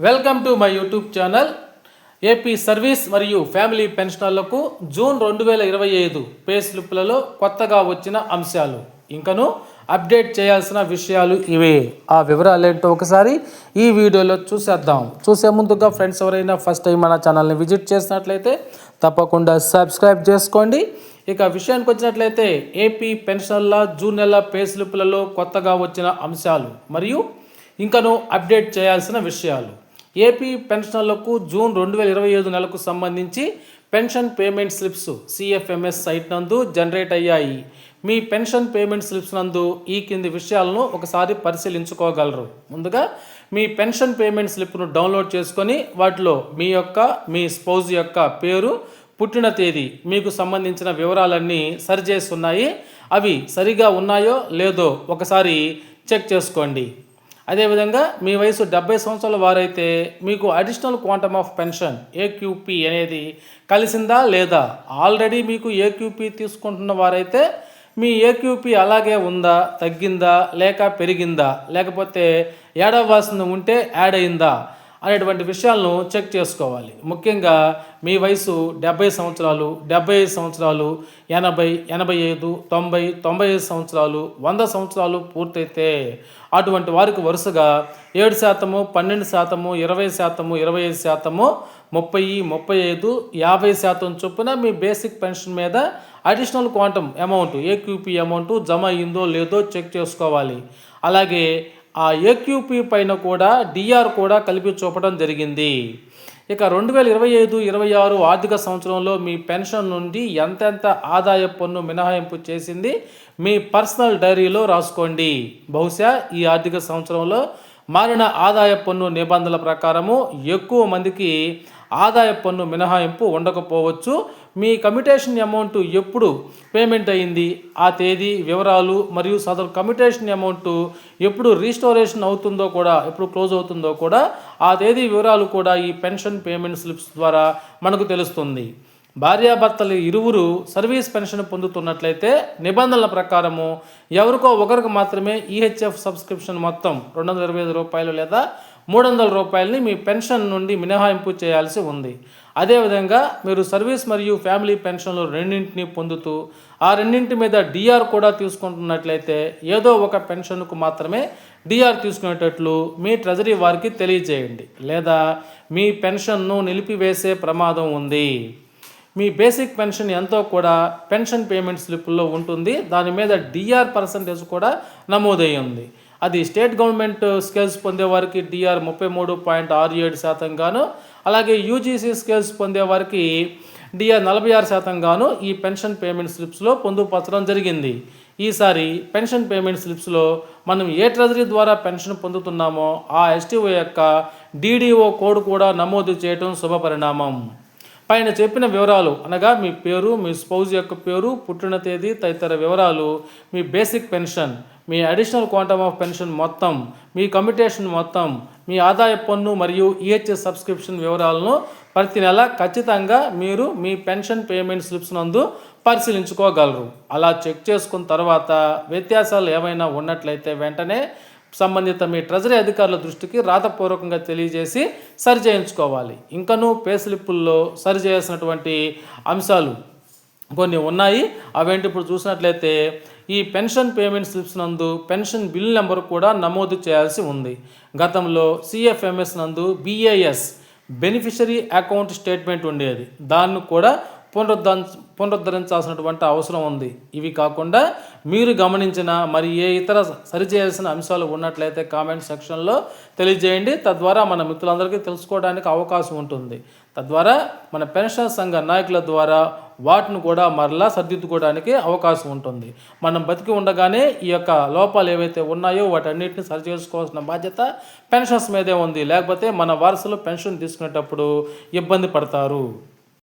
Welcome to my YouTube channel. AP service మరియు family పెన్షనర్లకు June రెండు వేల ఇరవై ఐదు పే స్లిప్లలో కొత్తగా వచ్చిన అంశాలు. ఇంకను అప్డేట్ చేయాల్సిన విషయాలు ఇవే. ఆ వివరాలు ఏంటో ఒకసారి ఈ వీడియోలో చూసేద్దాం. చూసే ముందుగా ఫ్రెండ్స్ ఎవరైనా ఫస్ట్ టైం మన ఛానల్ని విజిట్ చేసినట్లయితే తప్పకుండా సబ్స్క్రైబ్ చేసుకోండి. ఇక విషయానికి వచ్చినట్లయితే ఏపీ పెన్షనర్ల జూన్ నెల పే స్లిప్లలో కొత్తగా వచ్చిన అంశాలు మరియు ఇంకను అప్డేట్ చేయాల్సిన విషయాలు. ఏపీ పెన్షనర్లకు జూన్ రెండు వేల ఇరవై ఐదు నెలకు సంబంధించి pension payment slips CFMS site నందు జనరేట్ అయ్యాయి. మీ పెన్షన్ పేమెంట్ స్లిప్స్ నందు ఈ కింది విషయాలను ఒకసారి పరిశీలించుకోగలరు. ముందుగా మీ పెన్షన్ పేమెంట్ స్లిప్ను డౌన్లోడ్ చేసుకొని వాటిలో మీ యొక్క మీ స్పౌజ్ యొక్క పేరు పుట్టిన తేదీ మీకు సంబంధించిన వివరాలన్నీ సరిచేసి ఉన్నాయి. అవి సరిగా ఉన్నాయో లేదో ఒకసారి చెక్ చేసుకోండి. అదేవిధంగా మీ వయసు డెబ్బై సంవత్సరాల వారైతే మీకు additional quantum of pension AQP అనేది కలిసిందా లేదా? ఆల్రెడీ మీకు ఏక్యూపీ తీసుకుంటున్న వారైతే మీ ఏక్యూపీ అలాగే ఉందా తగ్గిందా లేక పెరిగిందా? లేకపోతే యాడ్ అవ్వాల్సింది ఉంటే యాడ్ అయిందా? అనేటువంటి విషయాలను చెక్ చేసుకోవాలి. ముఖ్యంగా మీ వయసు డెబ్బై సంవత్సరాలు డెబ్బై ఐదు సంవత్సరాలు ఎనభై ఎనభై ఐదు తొంభై తొంభై ఐదు సంవత్సరాలు వంద సంవత్సరాలు పూర్తయితే అటువంటి వారికి వరుసగా ఏడు శాతము పన్నెండు శాతము ఇరవై శాతము ఇరవై ఐదు శాతము ముప్పై ముప్పై ఐదు యాభై శాతం చొప్పున మీ బేసిక్ పెన్షన్ మీద additional quantum amount AQP amount జమ అయిందో లేదో చెక్ చేసుకోవాలి. అలాగే ఆ ఏక్యూపీ పైన కూడా డిఆర్ కూడా కలిపి చూపడం జరిగింది. ఇక రెండు వేల ఇరవై ఐదు ఇరవై ఆరు ఆర్థిక సంవత్సరంలో మీ పెన్షన్ నుండి ఎంతెంత ఆదాయ పన్ను మినహాయింపు చేసింది మీ పర్సనల్ డైరీలో రాసుకోండి. బహుశా ఈ ఆర్థిక సంవత్సరంలో మారిన ఆదాయ పన్ను నిబంధనల ప్రకారము ఎక్కువ మందికి ఆదాయ పన్ను మినహాయింపు ఉండకపోవచ్చు. మీ కమిటేషన్ అమౌంట్ ఎప్పుడు పేమెంట్ అయింది? ఆ తేదీ వివరాలు మరియు సదరు కమిటేషన్ అమౌంట్ ఎప్పుడు రీస్టోరేషన్ అవుతుందో కూడా ఎప్పుడు క్లోజ్ అవుతుందో కూడా ఆ తేదీ వివరాలు కూడా ఈ పెన్షన్ పేమెంట్ స్లిప్స్ ద్వారా మనకు తెలుస్తుంది. భార్యాభర్తలు ఇరువురు సర్వీస్ పెన్షన్ పొందుతున్నట్లయితే నిబంధనల ప్రకారము ఎవరికో ఒకరికి మాత్రమే ఈహెచ్ఎఫ్ సబ్స్క్రిప్షన్ మొత్తం రెండు వందల ఇరవై ఐదు రూపాయలు లేదా మూడు వందల రూపాయలని మీ పెన్షన్ నుండి మినహాయింపు చేయాల్సి ఉంది. అదేవిధంగా మీరు సర్వీస్ మరియు ఫ్యామిలీ పెన్షన్లు రెండింటిని పొందుతూ ఆ రెండింటి మీద డిఆర్ కూడా తీసుకుంటున్నట్లయితే ఏదో ఒక పెన్షన్కు మాత్రమే డిఆర్ తీసుకునేటట్లు మీ ట్రెజరీ వారికి తెలియజేయండి. లేదా మీ పెన్షన్ను నిలిపివేసే ప్రమాదం ఉంది. మీ బేసిక్ పెన్షన్ ఎంతో కూడా పెన్షన్ పేమెంట్ స్లిప్లో ఉంటుంది. దాని మీద డిఆర్ పర్సంటేజ్ కూడా నమోదయ్యి ఉంది. అది స్టేట్ గవర్నమెంట్ స్కేల్స్ పొందే వారికి డిఆర్ ముప్పై మూడు పాయింట్ ఆరు ఏడు శాతం గాను అలాగే యూజీసీ స్కేల్స్ పొందే వారికి డిఆర్ నలభై ఆరు శాతం గాను ఈ పెన్షన్ పేమెంట్ స్లిప్స్లో పొందుపరచడం జరిగింది. ఈసారి పెన్షన్ పేమెంట్ స్లిప్స్లో మనం ఏ ట్రెజరీ ద్వారా పెన్షన్ పొందుతున్నామో ఆ ఎస్టీఓ యొక్క డీడీఓ కోడ్ కూడా నమోదు చేయడం శుభపరిణామం పైన చెప్పిన వివరాలు అనగా మీ పేరు మీ స్పౌజ్ యొక్క పేరు పుట్టిన తేదీ తదితర వివరాలు మీ బేసిక్ పెన్షన్ మీ అడిషనల్ క్వాంటమ్ ఆఫ్ పెన్షన్ మొత్తం మీ కమిటేషన్ మొత్తం మీ ఆదాయ పన్ను మరియు ఈహెచ్ఎస్ సబ్స్క్రిప్షన్ వివరాలను ప్రతి నెల ఖచ్చితంగా మీరు మీ పెన్షన్ పేమెంట్ స్లిప్స్ నందు పరిశీలించుకోగలరు. అలా చెక్ చేసుకున్న తర్వాత వ్యత్యాసాలు ఏమైనా ఉన్నట్లయితే వెంటనే సంబంధిత మీ ట్రెజరీ అధికారుల దృష్టికి రాతపూర్వకంగా తెలియజేసి సరిచేయించుకోవాలి ఇంకనూ పే స్లిప్పుల్లో సరిచేయాల్సినటువంటి అంశాలు కొన్ని ఉన్నాయి. అవేంటి ఇప్పుడు చూసినట్లయితే ఈ పెన్షన్ పేమెంట్ స్లిప్స్ నందు పెన్షన్ బిల్ నెంబర్ కూడా నమోదు చేయాల్సి ఉంది. గతంలో సిఎఫ్ఎంఎస్ నందు బిఏఎస్ బెనిఫిషరీ అకౌంట్ స్టేట్మెంట్ ఉండేది. దాన్ని కూడా పునరుద్ధరణ పునరుద్ధరించాల్సినటువంటి అవసరం ఉంది. ఇవి కాకుండా మీరు గమనించిన మరి ఏ ఇతర సరిచేయాల్సిన అంశాలు ఉన్నట్లయితే కామెంట్ సెక్షన్లో తెలియజేయండి. తద్వారా మన మిత్రులందరికీ తెలుసుకోవడానికి అవకాశం ఉంటుంది. తద్వారా మన పెన్షన్ సంఘ నాయకుల ద్వారా వాటిని కూడా మరలా సర్దిద్దుకోవడానికి అవకాశం ఉంటుంది. మనం బతికి ఉండగానే ఈ యొక్క లోపాలు ఏవైతే ఉన్నాయో వాటన్నిటిని సరి చేసుకోవాల్సిన బాధ్యత పెన్షన్స్ మీదే ఉంది. లేకపోతే మన వారసులు పెన్షన్ తీసుకునేటప్పుడు ఇబ్బంది పడతారు.